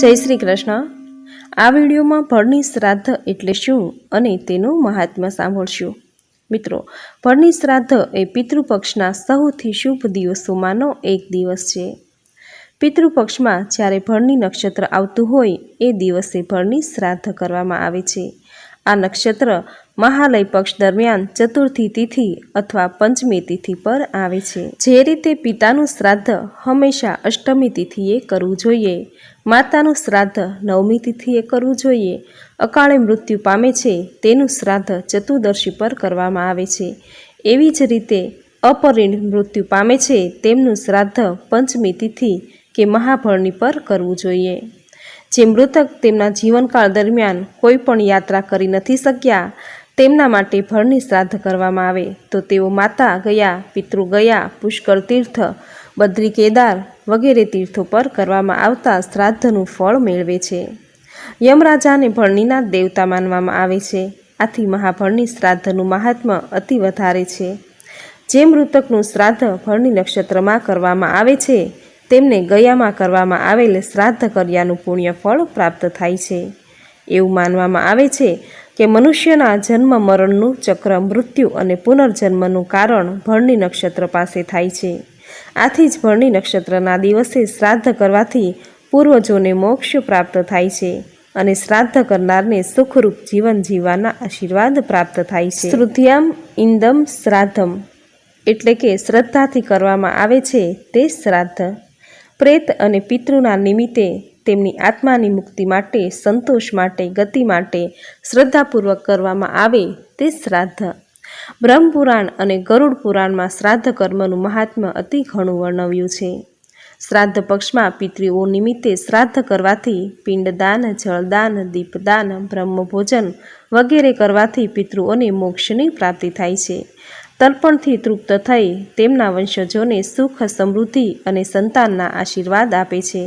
જય શ્રી કૃષ્ણ. આ વિડીયોમાં ભળની શ્રાદ્ધ એટલે શું અને તેનું મહાત્મ્ય સાંભળશું. મિત્રો ભળની શ્રાદ્ધ એ પિતૃપક્ષના સૌથી શુભ દિવસોમાંનો એક દિવસ છે. પિતૃપક્ષમાં જ્યારે ભળની નક્ષત્ર આવતું હોય, એ દિવસે ભળની શ્રાદ્ધ કરવામાં આવે છે. આ નક્ષત્ર મહાલય પક્ષ દરમિયાન ચતુર્થી તિથિ અથવા પંચમી તિથિ પર આવે છે. જે રીતે પિતાનું શ્રાદ્ધ હંમેશા અષ્ટમી તિથિએ કરવું જોઈએ, માતાનું શ્રાદ્ધ નવમી તિથિએ કરવું જોઈએ, અકાળે મૃત્યુ પામે છે તેનું શ્રાદ્ધ ચતુર્દશી પર કરવામાં આવે છે. એવી જ રીતે અપરિણ મૃત્યુ પામે છે તેમનું શ્રાદ્ધ પંચમી તિથિ કે મહાભરણી પર કરવું જોઈએ. જે મૃતક તેમના જીવનકાળ દરમિયાન કોઈ પણ યાત્રા કરી નથી શક્યા, તેમના માટે ભરની શ્રાદ્ધ કરવામાં આવે. તો તેઓ માતા ગયા, પિતૃ ગયા, પુષ્કળ તીર્થ, બદ્રી કેદાર વગેરે તીર્થો પર કરવામાં આવતા શ્રાદ્ધનું ફળ મેળવે છે. યમરાજાને ભરણીના દેવતા માનવામાં આવે છે. આથી મહાભરણી શ્રાદ્ધનું મહાત્મ્ય અતિ વધારે છે. જે મૃતકનું શ્રાદ્ધ ભરણી નક્ષત્રમાં કરવામાં આવે છે તેમને ગયામાં કરવામાં આવેલ શ્રાદ્ધ કર્યાનું પુણ્ય ફળ પ્રાપ્ત થાય છે. એવું માનવામાં આવે છે કે મનુષ્યના જન્મ મરણનું ચક્ર મૃત્યુ અને પુનર્જન્મનું કારણ ભરણી નક્ષત્ર પાસે થાય છે. આથી જ ભરણી નક્ષત્રના દિવસે શ્રાદ્ધ કરવાથી પૂર્વજોને મોક્ષ પ્રાપ્ત થાય છે અને શ્રાદ્ધ કરનારને સુખરૂપ જીવન જીવવાના આશીર્વાદ પ્રાપ્ત થાય છે. શ્રુદ્યામ ઇન્દમ શ્રાદ્ધમ. એટલે કે શ્રદ્ધાથી કરવામાં આવે છે તે શ્રાદ્ધ. પ્રેત અને પિતૃના નિમિત્તે તેમની આત્માની મુક્તિ માટે, સંતોષ માટે, ગતિ માટે શ્રદ્ધાપૂર્વક કરવામાં આવે તે શ્રાદ્ધ. બ્રહ્મપુરાણ અને ગરુડ પુરાણમાં શ્રાદ્ધ કર્મનું મહાત્મ્ય અતિ ઘણું વર્ણવ્યું છે. શ્રાદ્ધ પક્ષમાં પિતૃઓ નિમિત્તે શ્રાદ્ધ કરવાથી પિંડદાન, જળદાન, દીપદાન, બ્રહ્મભોજન વગેરે કરવાથી પિતૃઓને મોક્ષની પ્રાપ્તિ થાય છે. તર્પણથી તૃપ્ત થઈ તેમના વંશજોને સુખ, સમૃદ્ધિ અને સંતાનના આશીર્વાદ આપે છે.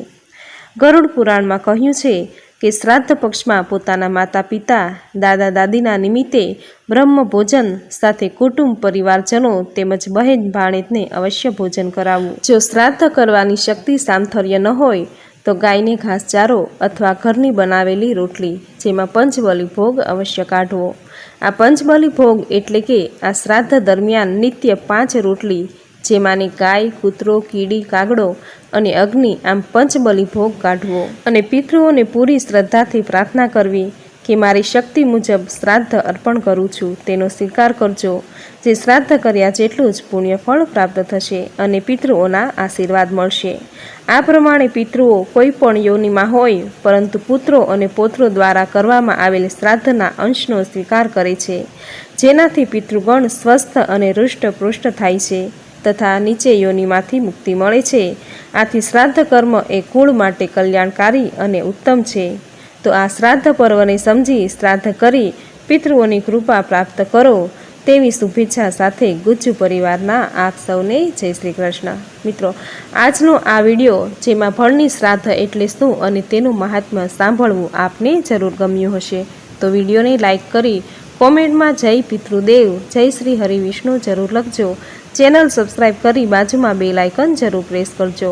ગરુડ પુરાણમાં કહ્યું છે કે શ્રાદ્ધ પક્ષમાં પોતાના માતા પિતા દાદા દાદીના નિમિત્તે બ્રહ્મ ભોજન સાથે કુટુંબ પરિવારજનો તેમજ બહેન ભાણેજને અવશ્ય ભોજન કરાવવું. જો શ્રાદ્ધ કરવાની શક્તિ સામથર્ય ન હોય તો ગાયને ઘાસચારો અથવા ઘરની બનાવેલી રોટલી, જેમાં પંચબલી ભોગ અવશ્ય કાઢવો. આ પંચબલી ભોગ એટલે કે આ શ્રાદ્ધ દરમિયાન નિત્ય પાંચ રોટલી, જેમાંની ગાય, કૂતરો, કીડી, કાગડો અને અગ્નિ આમ પંચબલી ભોગ કાઢવો. અને પિતૃઓને પૂરી શ્રદ્ધાથી પ્રાર્થના કરવી. કે મારી શક્તિ મુજબ શ્રાદ્ધ અર્પણ કરું છું, તેનો સ્વીકાર કરજો. જે શ્રાદ્ધ કર્યા જેટલું જ પુણ્ય ફળ પ્રાપ્ત થશે અને પિતૃઓના આશીર્વાદ મળશે. આ પ્રમાણે પિતૃઓ કોઈ પણ યોનિમાં હોય, પરંતુ પુત્રો અને પોત્રો દ્વારા કરવામાં આવેલ શ્રાદ્ધના અંશનો સ્વીકાર કરે છે. જેનાથી પિતૃગણ સ્વસ્થ અને હૃષ્ટપૃષ્ટ થાય છે તથા નીચે યોનિમાંથી મુક્તિ મળે છે. આથી શ્રાદ્ધ કર્મ એ કુળ માટે કલ્યાણકારી અને ઉત્તમ છે. તો આ શ્રાદ્ધ પર્વને સમજી શ્રાદ્ધ કરી પિતૃઓની કૃપા પ્રાપ્ત કરો તેવી શુભેચ્છા સાથે ગુજ્જુ પરિવારના આપ સૌને જય શ્રી કૃષ્ણ. મિત્રો, આજનો આ વીડિયો જેમાં ફળની શ્રાદ્ધ એટલે શું અને તેનું મહાત્મ્ય સાંભળવું આપને જરૂર ગમ્યું હશે. તો વિડીયોને લાઇક કરી કોમેન્ટમાં જય પિતૃદેવ, જય શ્રી હરિવિષ્ણુ જરૂર લખજો. ચેનલ સબસ્ક્રાઈબ કરી બાજુમાં બે લાઇકન જરૂર પ્રેસ કરજો.